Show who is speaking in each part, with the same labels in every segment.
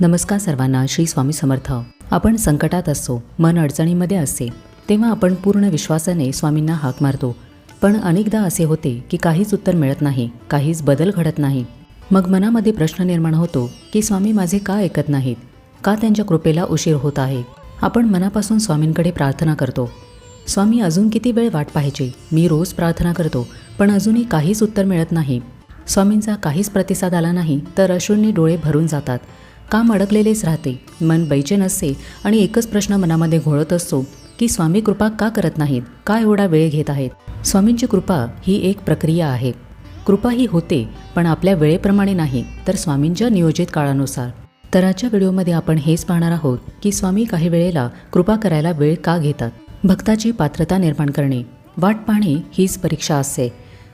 Speaker 1: नमस्कार सर्वांना श्री स्वामी समर्थ. आपण संकटात असतो मन अडचणीमध्ये असते तेव्हा आपण पूर्ण विश्वासाने स्वामींना हाक मारतो. पण अनेकदा असे होते की काहीच उत्तर मिळत नाही काहीच बदल घडत नाही. मग मनामध्ये प्रश्न निर्माण होतो की स्वामी माझे का ऐकत नाहीत? का त्यांच्या कृपेला उशीर होत आहे? आपण मनापासून स्वामींकडे प्रार्थना करतो. स्वामी अजून किती वेळ वाट पाहिजे मी रोज प्रार्थना करतो पण अजूनही काहीच उत्तर मिळत नाही. स्वामींचा काहीच प्रतिसाद आला नाही तर अश्रूंनी डोळे भरून जातात. काम अडकलेलेच राहते. मन बैचेन असते आणि एकच प्रश्न मनामध्ये घोळत असतो की स्वामी कृपा का करत नाहीत? का एवढा वेळ घेत आहेत? स्वामींची कृपा ही एक प्रक्रिया आहे. कृपा ही होते पण आपल्या वेळेप्रमाणे नाही तर स्वामींच्या नियोजित काळानुसार. तर आजच्या व्हिडिओमध्ये आपण हेच पाहणार आहोत की स्वामी काही वेळेला कृपा करायला वेळ का घेतात? भक्ताची पात्रता निर्माण करणे. वाट पाहणे हीच परीक्षा असते.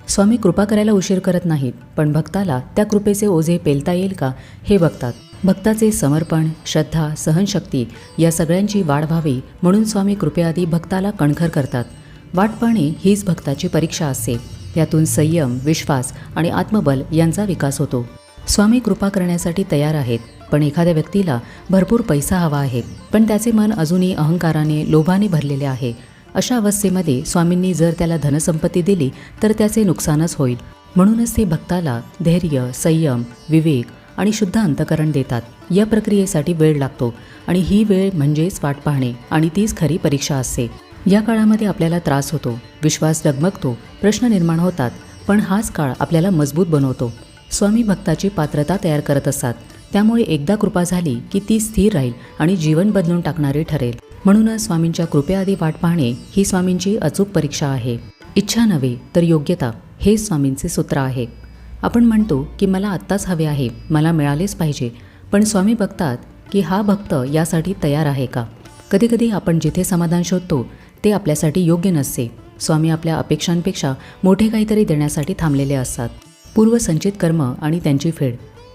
Speaker 1: स्वामी कृपा करायला उशीर करत नाहीत पण भक्ताला त्या कृपेचे ओझे पेलता येईल का हे बघतात. भक्ताचे समर्पण श्रद्धा सहनशक्ती या सगळ्यांची वाढ व्हावी म्हणून स्वामी कृपेआधी भक्ताला कणखर करतात. वाट पाहणे हीच भक्ताची परीक्षा असते. यातून संयम विश्वास आणि आत्मबल यांचा विकास होतो. स्वामी कृपा करण्यासाठी तयार आहेत पण एखाद्या व्यक्तीला भरपूर पैसा हवा आहे पण त्याचे मन अजूनही अहंकाराने लोभाने भरलेले आहे. अशा अवस्थेमध्ये स्वामींनी जर त्याला धनसंपत्ती दिली तर त्याचे नुकसानच होईल. म्हणूनच ते भक्ताला धैर्य संयम विवेक आणि शुद्ध अंतकरण देतात. या प्रक्रियेसाठी वेळ लागतो आणि ही वेळ म्हणजेच वाट पाहणे आणि तीच खरी परीक्षा असते. या काळामध्ये आपल्याला त्रास होतो विश्वास डगमगतो प्रश्न निर्माण होतात पण हाच काळ आपल्याला मजबूत बनवतो. स्वामी भक्ताची पात्रता तयार करत असतात. त्यामुळे एकदा कृपा झाली की ती स्थिर राहील आणि जीवन बदलून टाकणारी ठरेल. म्हणूनच स्वामींच्या कृपेआधी वाट पाहणे ही स्वामींची अचूक परीक्षा आहे. इच्छा नव्हे तर योग्यता हे स्वामींचे सूत्र आहे. आपण म्हणतो की मला आत्ताच हवे आहे मला मिळालेच पाहिजे. पण स्वामी बघतात की हा भक्त यासाठी तयार आहे का? कधीकधी आपण जिथे समाधान शोधतो ते आपल्यासाठी योग्य नसते. स्वामी आपल्या अपेक्षांपेक्षा मोठे काहीतरी देण्यासाठी थांबलेले असतात. पूर्वसंचित कर्म आणि त्यांची फेड.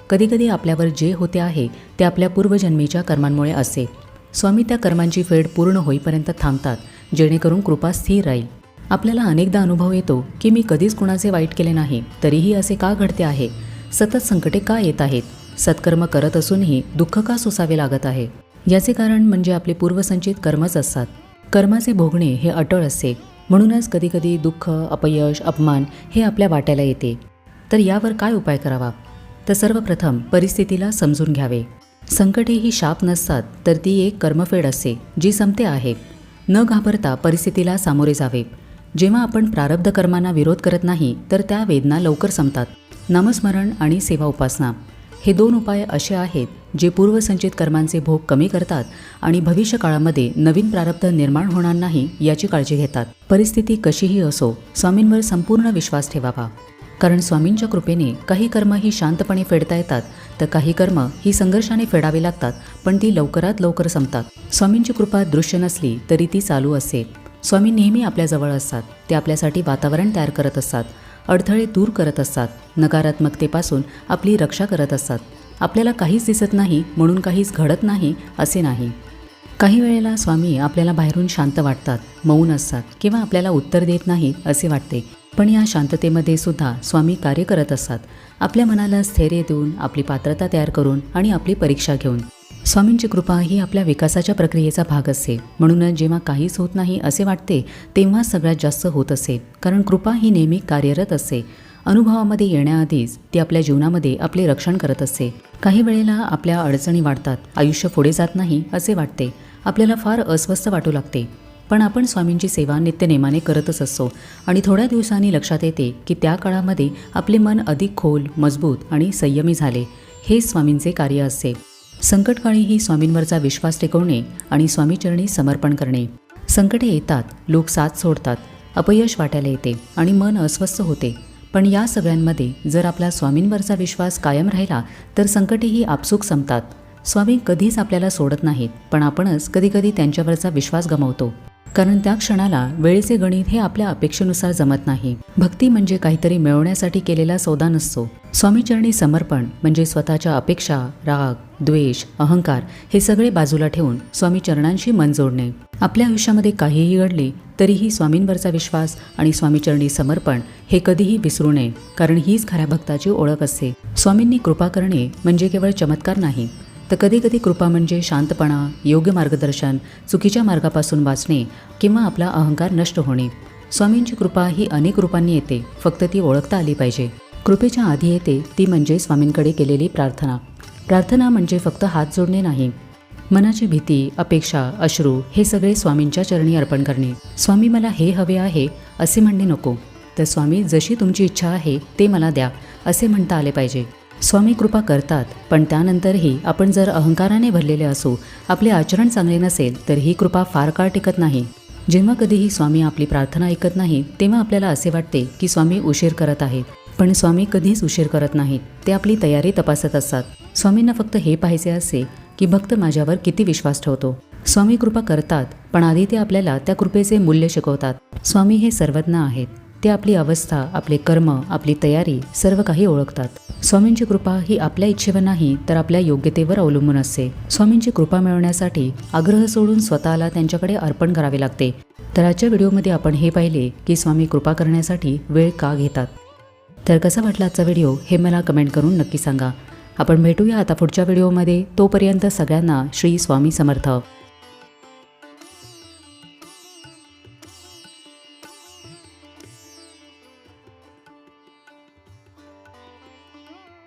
Speaker 1: कधीकधी आपल्यावर जे होते आहे ते आपल्या पूर्वजन्मीच्या कर्मांमुळे असते स्वामी त्या कर्मांची फेड पूर्ण होईपर्यंत थांबतात जेणेकरून कृपा स्थिर राहील. आपल्याला अनेकदा अनुभव येतो की मी कधीच कुणाचे वाईट केले नाही तरीही असे का घडते आहे? सतत संकटे का येत आहेत? सत्कर्म करत असूनही दुःख का सोसावे लागत आहे? याचे कारण म्हणजे आपले पूर्वसंचित कर्मच असतात. कर्माचे भोगणे हे अटळ असते. म्हणूनच कधीकधी दुःख अपयश अपमान हे आपल्या वाट्याला येते. तर यावर काय उपाय करावा? तर सर्वप्रथम परिस्थितीला समजून घ्यावे. संकटे ही शाप नसतात तर ती एक कर्मफेड असते जी संपते आहे. न घाबरता परिस्थितीला सामोरे जावे. जेव्हा आपण प्रारब्ध कर्मांना विरोध करत नाही तर त्या वेदना लवकर संपतात. नामस्मरण आणि सेवा उपासना हे दोन उपाय असे आहेत जे पूर्वसंचित कर्मांचे भोग कमी करतात आणि भविष्य काळामध्ये नवीन प्रारब्ध निर्माण होणार नाही याची काळजी घेतात. परिस्थिती कशीही असो स्वामींवर संपूर्ण विश्वास ठेवावा. कारण स्वामींच्या कृपेने काही कर्म ही शांतपणे फेडता येतात तर काही कर्म ही संघर्षाने फेडावी लागतात पण ती लवकरात लवकर संपतात. स्वामींची कृपा दृश्य नसली तरी ती चालू असते स्वामी नेहमी आपल्याजवळ असतात. ते आपल्यासाठी वातावरण तयार करत असतात. अडथळे दूर करत असतात. नकारात्मकतेपासून आपली रक्षा करत असतात. आपल्याला काहीच दिसत नाही म्हणून काहीच घडत नाही असे नाही. काही वेळेला स्वामी आपल्याला बाहेरून शांत वाटतात मौन असतात किंवा आपल्याला उत्तर देत नाहीत असे वाटते. पण या शांततेमध्ये सुद्धा स्वामी कार्य करत असतात. आपल्या मनाला स्थैर्य देऊन आपली पात्रता तयार करून आणि आपली परीक्षा घेऊन. स्वामींची कृपा ही आपल्या विकासाच्या प्रक्रियेचा भाग असते म्हणूनच जेव्हा काहीच होत नाही असे वाटते तेव्हा सगळ्यात जास्त होत असे. कारण कृपा ही नेहमी कार्यरत असते अनुभवामध्ये येण्याआधीच ती आपल्या जीवनामध्ये आपले रक्षण करत असते काही वेळेला आपल्या अडचणी वाढतात आयुष्य पुढे जात नाही असे वाटते. आपल्याला फार अस्वस्थ वाटू लागते. पण आपण स्वामींची सेवा नित्यनेमाने करतच असतो आणि थोड्या दिवसांनी लक्षात येते की त्या काळामध्ये आपले मन अधिक खोल मजबूत आणि संयमी झाले. हे स्वामींचे कार्य असते संकटकाळी ही स्वामींवरचा विश्वास टिकवणे आणि स्वामीचरणी समर्पण करणे. संकटे येतात लोक साथ सोडतात अपयश वाटायला येते आणि मन अस्वस्थ होते. पण या सगळ्यांमध्ये जर आपला स्वामींवरचा विश्वास कायम राहिला तर संकटेही आपसूक संपतात. स्वामी कधीच आपल्याला सोडत नाहीत पण आपणच कधीकधी त्यांच्यावरचा विश्वास गमावतो. कारण त्या क्षणाला वेळेचे गणित हे आपल्या अपेक्षेनुसार जमत नाही. भक्ती म्हणजे काहीतरी मिळवण्यासाठी केलेला सौदा नसतो. स्वामीचरणी समर्पण म्हणजे स्वतःच्या अपेक्षा राग द्वेष अहंकार हे सगळे बाजूला ठेवून स्वामीचरणांशी मन जोडणे. आपल्या आयुष्यामध्ये काहीही घडले तरीही स्वामींवरचा विश्वास आणि स्वामीचरणी समर्पण हे कधीही विसरू नये कारण हीच खऱ्या भक्ताची ओळख असते. स्वामींनी कृपा करणे म्हणजे केवळ चमत्कार नाही तर कधीकधी कृपा म्हणजे शांतपणा योग्य मार्गदर्शन चुकीच्या मार्गापासून वाचणे किंवा आपला अहंकार नष्ट होणे. स्वामींची कृपा ही अनेक रूपांनी येते फक्त ती ओळखता आली पाहिजे. कृपेच्या आधी येते ती म्हणजे स्वामींकडे केलेली प्रार्थना. प्रार्थना म्हणजे फक्त हात जोडणे नाही. मनाची भीती अपेक्षा अश्रू हे सगळे स्वामींच्या चरणी अर्पण करणे. स्वामी मला हे हवे आहे असे म्हणणे नको. तर स्वामी जशी तुमची इच्छा आहे ते मला द्या असे म्हणता आले पाहिजे. स्वामी कृपा करतात पण त्यानंतरही आपण जर अहंकाराने भरलेले असू आपले आचरण चांगले नसेल तर ही कृपा फार काळ टिकत नाही. जेव्हा कधीही स्वामी आपली प्रार्थना ऐकत नाहीत तेव्हा आपल्याला असे वाटते की स्वामी उशीर करत आहेत. पण स्वामी कधीच उशीर करत नाहीत ते आपली तयारी तपासत असतात. स्वामींना फक्त हे पाहायचे असे की भक्त माझ्यावर किती विश्वास ठेवतो. स्वामी कृपा करतात पण आधी ते आपल्याला त्या कृपेचे मूल्य शिकवतात. स्वामी हे सर्वज्ञ आहेत. ते आपली अवस्था आपले कर्म आपली तयारी सर्व काही ओळखतात. स्वामींची कृपा ही आपल्या इच्छेवर नाही तर आपल्या योग्यतेवर अवलंबून असते. स्वामींची कृपा मिळवण्यासाठी आग्रह सोडून स्वतःला त्यांच्याकडे अर्पण करावे लागते. तर आजच्या व्हिडिओमध्ये आपण हे पाहिले की स्वामी कृपा करण्यासाठी वेळ का घेतात. तर कसा वाटला आजचा व्हिडिओ हे मला कमेंट करून नक्की सांगा. आपण भेटूया आता पुढच्या व्हिडिओमध्ये. तोपर्यंत सगळ्यांना श्री स्वामी समर्थ.